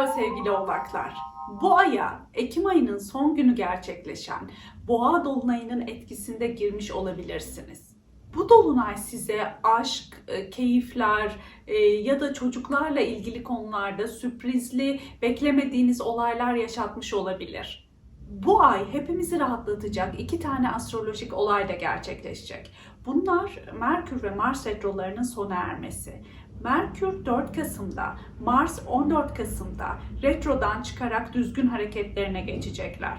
Merhaba sevgili oğlaklar. Bu aya Ekim ayının son günü gerçekleşen boğa dolunayının etkisinde girmiş olabilirsiniz. Bu dolunay size aşk, e, keyifler e, ya da çocuklarla ilgili konularda sürprizli, beklemediğiniz olaylar yaşatmış olabilir. Bu ay hepimizi rahatlatacak iki tane astrolojik olay da gerçekleşecek. Bunlar Merkür ve Mars retrolarının sona ermesi. Merkür 4 Kasım'da, Mars 14 Kasım'da retrodan çıkarak düzgün hareketlerine geçecekler.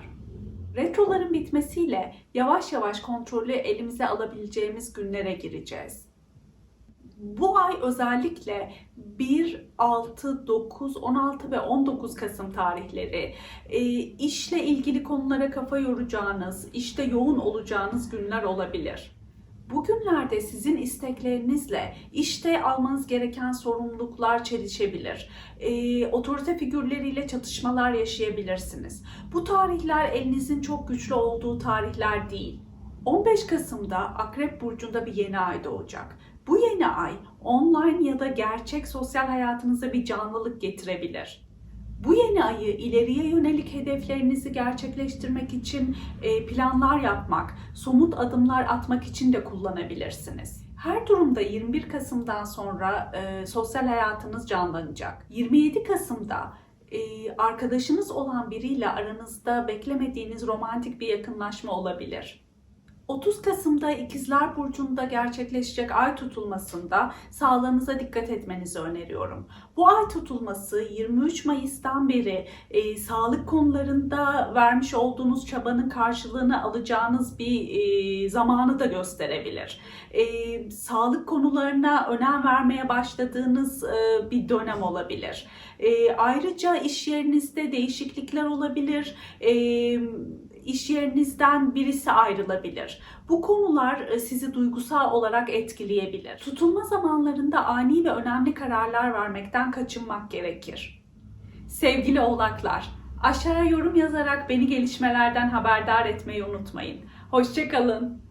Retroların bitmesiyle yavaş yavaş kontrolü elimize alabileceğimiz günlere gireceğiz. Bu ay özellikle 1, 6, 9, 16 ve 19 Kasım tarihleri e, işle ilgili konulara kafa yoracağınız, işte yoğun olacağınız günler olabilir. Bugünlerde sizin isteklerinizle işte almanız gereken sorumluluklar çelişebilir. E, otorite figürleriyle çatışmalar yaşayabilirsiniz. Bu tarihler elinizin çok güçlü olduğu tarihler değil. 15 Kasım'da Akrep Burcu'nda bir yeni ay doğacak. Bu yeni ay online ya da gerçek sosyal hayatınıza bir canlılık getirebilir. Bu yeni ayı ileriye yönelik hedeflerinizi gerçekleştirmek için e, planlar yapmak, somut adımlar atmak için de kullanabilirsiniz. Her durumda 21 Kasım'dan sonra e, sosyal hayatınız canlanacak. 27 Kasım'da e, arkadaşınız olan biriyle aranızda beklemediğiniz romantik bir yakınlaşma olabilir. 30 Kasım'da İkizler Burcu'nda gerçekleşecek ay tutulmasında sağlığınıza dikkat etmenizi öneriyorum. Bu ay tutulması 23 Mayıs'tan beri e, sağlık konularında vermiş olduğunuz çabanın karşılığını alacağınız bir e, zamanı da gösterebilir. E, sağlık konularına önem vermeye başladığınız e, bir dönem olabilir. E, ayrıca iş yerinizde değişiklikler olabilir. E, iş yerinizden birisi ayrılabilir. Bu konular e, sizi duygusal olarak etkileyebilir. Tutulma zamanlarında ani ve önemli kararlar vermekten kaçınmak gerekir. Sevgili oğlaklar, aşağıya yorum yazarak beni gelişmelerden haberdar etmeyi unutmayın. Hoşçakalın.